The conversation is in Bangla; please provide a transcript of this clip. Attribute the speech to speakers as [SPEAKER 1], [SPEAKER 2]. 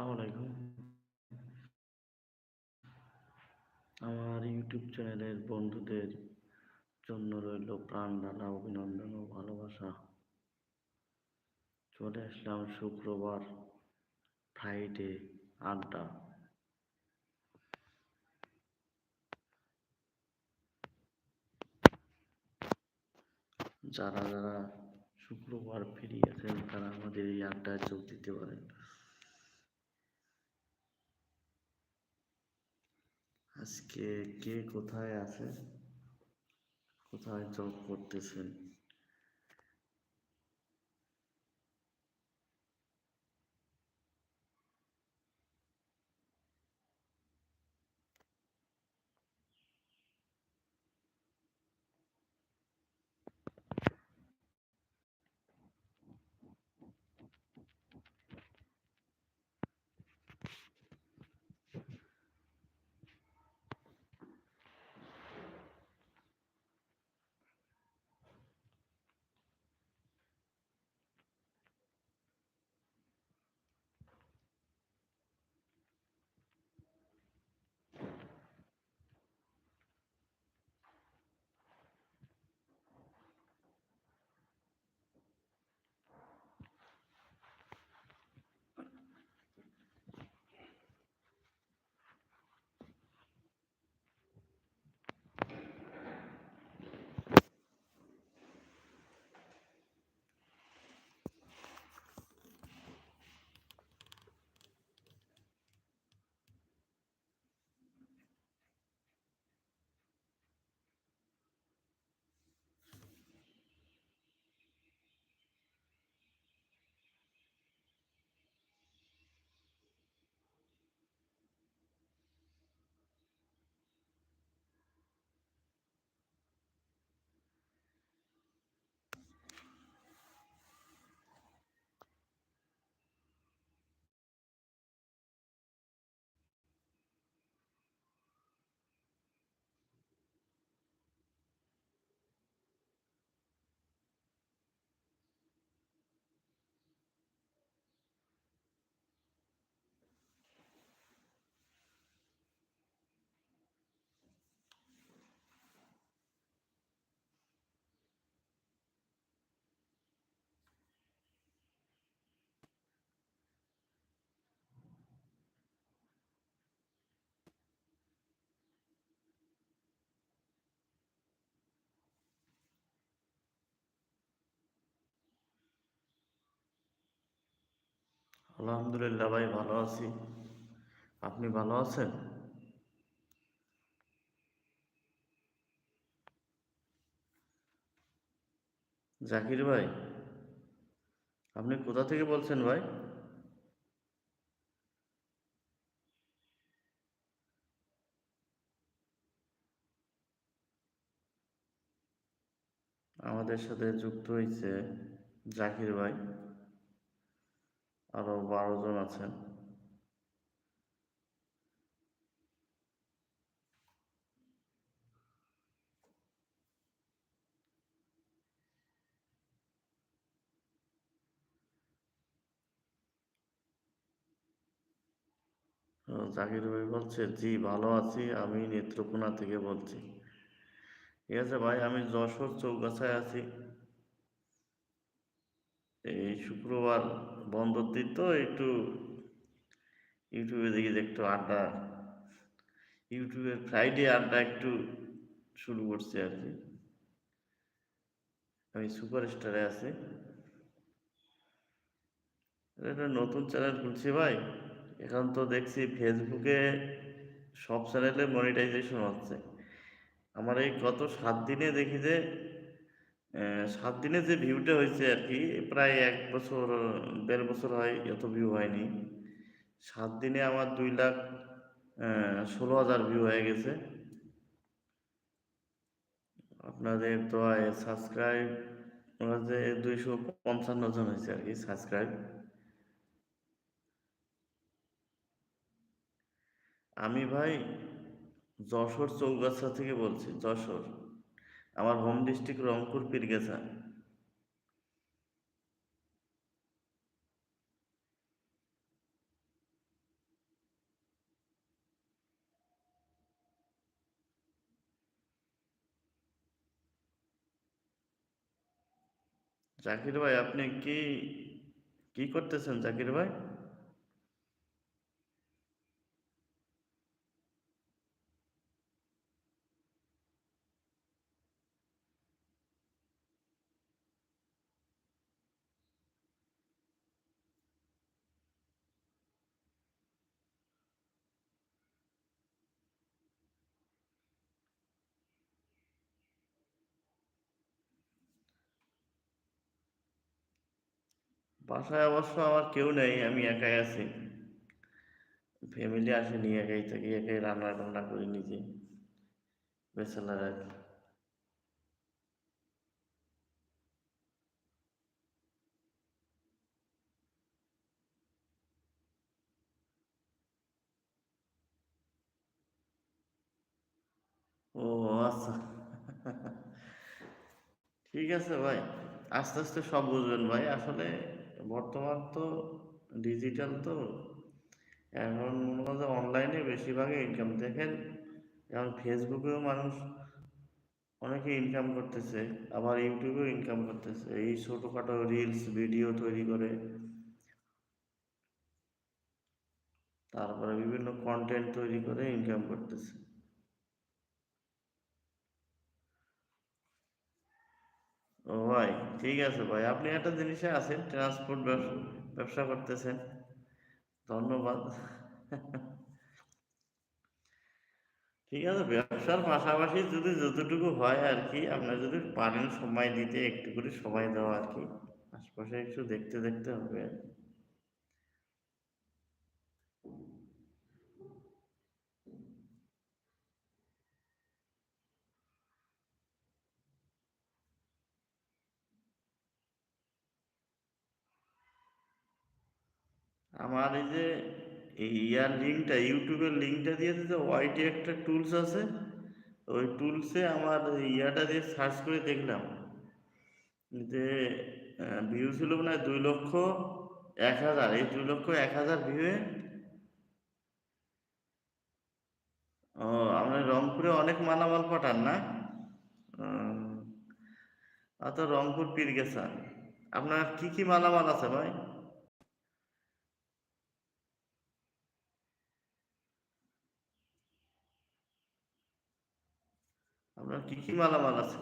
[SPEAKER 1] আসসালামু আলাইকুম। আমার ইউটিউব চ্যানেলের বন্ধুদের জন্য রইল প্রাণ ঢালা অভিনন্দন ও ভালোবাসা। চলে আসলাম শুক্রবার ফ্রাইডে আড্ডা। যারা যারা শুক্রবার ফ্রি আছেন তারা আমাদের এই আড্ডায় যোগ দিতে পারেন। আজকে কে কোথায় আছে? কোথায় জব করতেছেন? আলহামদুলিল্লাহ ভাই ভালো আছি। আপনি ভালো আছেন? জাকির ভাই, আপনি কোথা থেকে বলছেন ভাই? আমাদের সাথে যুক্ত হয়েছে জাকির ভাই। আরও বারো জন আছেন জাকির ভাই বলছে, জি, ভালো আছি, আমি নেত্রকোনা থেকে বলছি। ঠিক আছে ভাই, আমি যশোর চৌগাছায় আছি। এই শুক্রবার বন্ধর দিন তো একটু ইউটিউবে দেখি যে একটু আড্ডা ইউটিউবের ফ্রাইডে আড্ডা একটু শুরু করছি আর কি। আমি সুপার স্টারে আছি। একটা নতুন চ্যানেল খুলছি ভাই। এখন তো দেখছি ফেসবুকে সব চ্যানেলে মনিটাইজেশন হচ্ছে। আমার এই গত সাত দিনে দেখি যে সাত দিনে যে ভিউটা হয়েছে আর কি প্রায় এক বছর, দেড় বছর হয় এত ভিউ হয়নি। সাত দিনে আমার দুই লাখ ষোলো হাজার ভিউ হয়ে গেছে। আপনাদের তো সাবস্ক্রাইব যে দুইশো পঞ্চান্ন জন হয়েছে আর কি সাবস্ক্রাইব আমি ভাই যশোর চৌগাছা থেকে বলছি, যশোর। আমার হোম ডিস্ট্রিক্ট রংপুর পীরগেছা। জাকির ভাই আপনি কি কি করতেছেন জাকির ভাই? বাসায় অবশ্য আমার কেউ নেই, আমি একাই আছি। ফ্যামিলি আসেনি, একাই থাকি, একাই রান্না টান্না করি নিজে। ব্যাচেলার আর কি ও আচ্ছা। ঠিক আছে ভাই, আস্তে আস্তে সব বুঝবেন ভাই, আসলে বর্তমান তো ডিজিটাল তো। এখন মনে হয় অনলাইনে বেশিরভাগই ইনকাম দেখেন, এখন ফেসবুকেও মানুষ অনেকে ইনকাম করতেছে, আবার ইউটিউবেও ইনকাম করতেছে। এই ছোটোখাটো রিলস ভিডিও তৈরি করে। তারপরে বিভিন্ন কন্টেন্ট তৈরি করে ইনকাম করতেছে। ও ভাই, ঠিক আছে ভাই। আপনি একটা জিনিসে আছেন ট্রান্সপোর্ট ব্যবসা করতেছেন। ধন্যবাদ। ঠিক আছে, ব্যবসার পাশাপাশি যদি যতটুকু হয় আর কি, আপনার যদি পারেন সময় দিতে, একটু করে সময় দেওয়া আর কি। আশপাশে একটু দেখতে দেখতে হবে। আর কি। আমার এই যে এই ইয়ার লিঙ্কটা, ইউটিউবের লিঙ্কটা দিয়েছে যে ওয়াইটি একটা টুলস আছে। ওই টুলসে আমার ইয়াটা দিয়ে সার্চ করে দেখলাম। যে ভিউ ছিল না দুই লক্ষ এক হাজার। এই দুই লক্ষ এক হাজার ভিউয়ে ও আপনার রংপুরে অনেক মালামাল পাঠান না? অত রংপুর পীর আপনার কি কি মালামাল আছে ভাই? আপনার কি কি মালামাল আছে